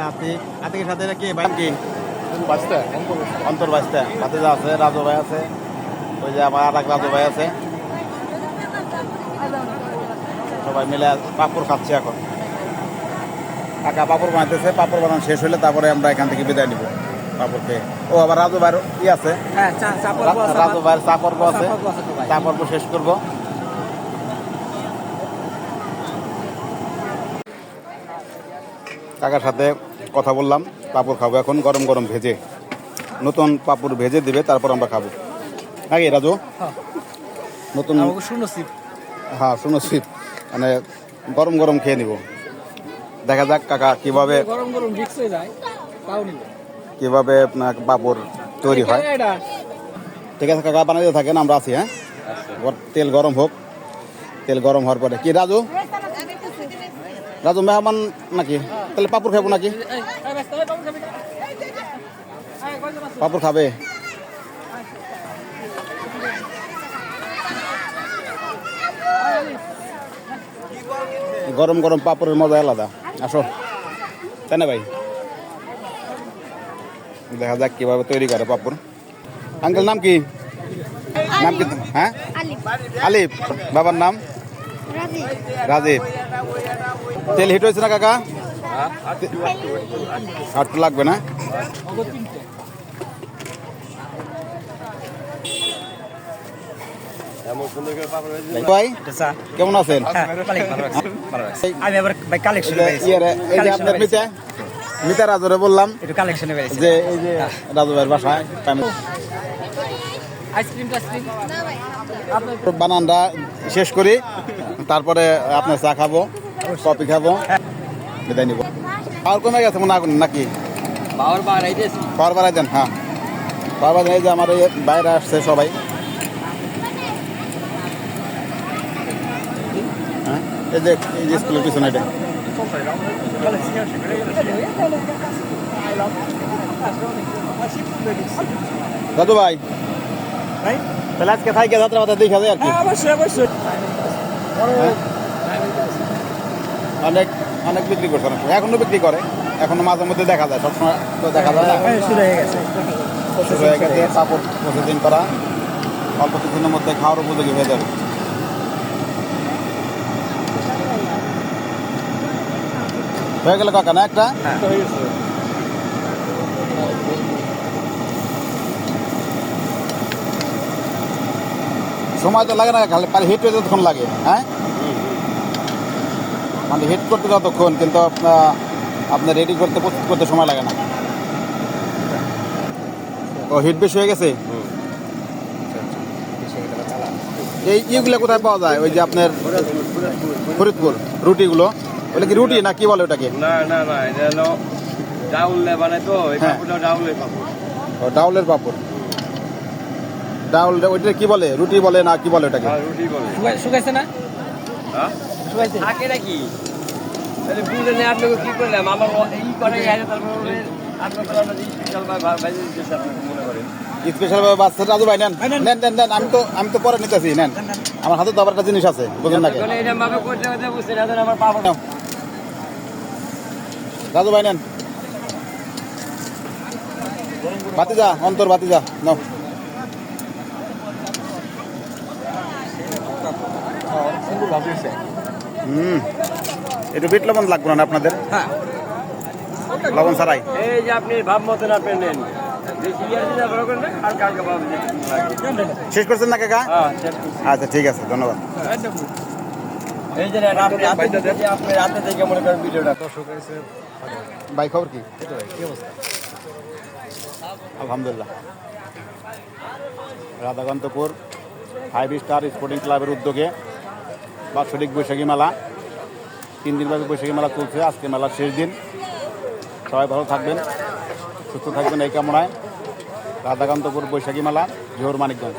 আতিক আতিকের সাথে এটা কে? ভাই কি? বাঁচতে অন্তর ভাতিজা আছে রাজু ভাই আছে। ওই যে আমার আর এক রাজু ভাই আছে। সবাই মিলে পাপড় খাচ্ছে এখন। কাকা পাপড় বানাইতেছে পাপড় বানানো শেষ হলে তারপরে আমরা এখান থেকে বিদায় নিব পাপড় খেয়ে। ও আবার রাজু ভাইয়ের ই আছে। হ্যাঁ চা চা রা- রাজু ভাইয়ের চা পর্ব আছে চা পর্ব ভাই। চা শেষ করব। কাকার সাথে কথা বললাম পাপড় খাব এখন গরম গরম ভেজে। নতুন পাপড় ভেজে দিবে তারপর আমরা খাব। নাকি রাজু? হ্যাঁ। নতুন হ্যাঁ শুনেছি মানে গরম গরম খেয়ে নিব। দেখা যাক কাকা কীভাবে গরম গরম হয়ে যায় কীভাবে আপনার পাপড় তৈরি হয়। ঠিক আছে কাকা বানাইতে থাকেন আমরা আছি হ্যাঁ? তেল গরম হোক। তেল গরম হওয়ার পরে কি রাজু? রাজু মেহমান নাকি? তাহলে পাপড় খাব নাকি? পাপড় খাবে? গরম গরম পাপড়ের মজা আলাদা। আসো। তাই না ভাই? দেখা যাক কীভাবে তৈরি করে পাপড়। আঙ্কেল নাম কি? নাম কি? হ্যাঁ? আলিফ। আলিফ বাবার নাম? রাজি রাজীব। তেল হিট হয়েছে না কাকা? তো লাগবে না? ভাই কেমন আছেন? আমি আবার এই যে আপনার মিতা মিতা রাজুরে বললাম একটু কালেকশনে পেয়েছি যে এই যে রাজু ভাইয়ের বাসায় আইসক্রিম বানানটা শেষ করি। তারপরে আপনার চা খাব কফি খাব। বিদায় নিব। আর কমে গেছে মনে আগুন নাকি? পাওয়ার পাওয়ার বাড়াই দেন হ্যাঁ। পাওয়ার বাড়াই এই যে আমার বাইরে আসছে সবাই। হ্যাঁ এই যে এই যে স্কুলের পিছনে এটা। দাদু ভাই। ভাই? তাহলে আজকে থাইকে যাত্রা পাতা দেখা যায় আর কি। অবশ্যই অবশ্যই। অনেক অনেক বিক্রি করছে অনেক সময়। এখনও বিক্রি করে এখনও মাঝে মধ্যে দেখা যায় সবসময় তো দেখা যায় না। শুরু হয়ে গেছে। শুরু হয়ে গেছে সাপোর্ট প্রসেসিং করা। অল্প কিছুদিনের মধ্যে খাওয়ার উপযোগী হয়ে যাবে। হয়ে গেল কাকা না একটা? সময় তো লাগে না খালি পারে হিট হয়ে যতক্ষণ লাগে হ্যাঁ? মানে হিট করতে যতক্ষণ কিন্তু আপনার আপনার রেডি করতে প্রস্তুত করতে সময় লাগে না। ও হিট বেশি হয়ে গেছে? এই ইগুলো কোথায় পাওয়া যায়? ওই যে আপনার ফরিদপুর রুটিগুলো? ওগুলো কি রুটি না কি বলে ওটাকে? না না না এটা হলো ডাউলে বানায় তো এই হ্যাঁ। কাপড়টা ডাউলে কাপড় ও ডাউলের পাপড়। ডাউল ওইটা কি বলে? রুটি বলে না কি বলে ওটাকে? রুটি বলে। শুকাইছে না? হ্যাঁ? শুকাইছে থাকে নাকি? তাহলে বুঝলেন আপনি কি করলাম আমার এই করে গেছে তারপরে আপনার আমরা স্পেশাল বাইরে দিতেছে আপনি মনে করেন। স্পেশাল ভাবে বাচ্চা রাজু ভাই নেন। নেন। নেন নেন নেন আমি তো আমি তো পরে নিতেছি নেন। আমার হাতে তো আবার একটা জিনিস আছে বুঝুন এখন এটা ভাবে করতে করতে বুঝছেন এখন আমার পাবো নাও। রাজু ভাই নেন। বাতিজা অন্তর বাতিজা নাও। হুম। একটু বিট লবণ লাগবে না আপনাদের? হ্যাঁ। লবণ ছাড়াই। এই যে আপনি ভাব মতন আপনি নেন শেষ করছেন না কাকা? হ্যাঁ আচ্ছা ঠিক আছে ধন্যবাদ। ভাই খবর কি? আলহামদুলিল্লাহ। রাধাকান্তপুর ফাইভ স্টার স্পোর্টিং ক্লাবের উদ্যোগে বাৎসরিক বৈশাখী মেলা। তিন দিন দিনব্যাপী বৈশাখী মেলা চলছে। আজকে মেলার শেষ দিন। সবাই ভালো থাকবেন, সুস্থ থাকবেন এই কামনায়। রাধাকান্তপুর বৈশাখী মেলা, জোহর মানিকগঞ্জ।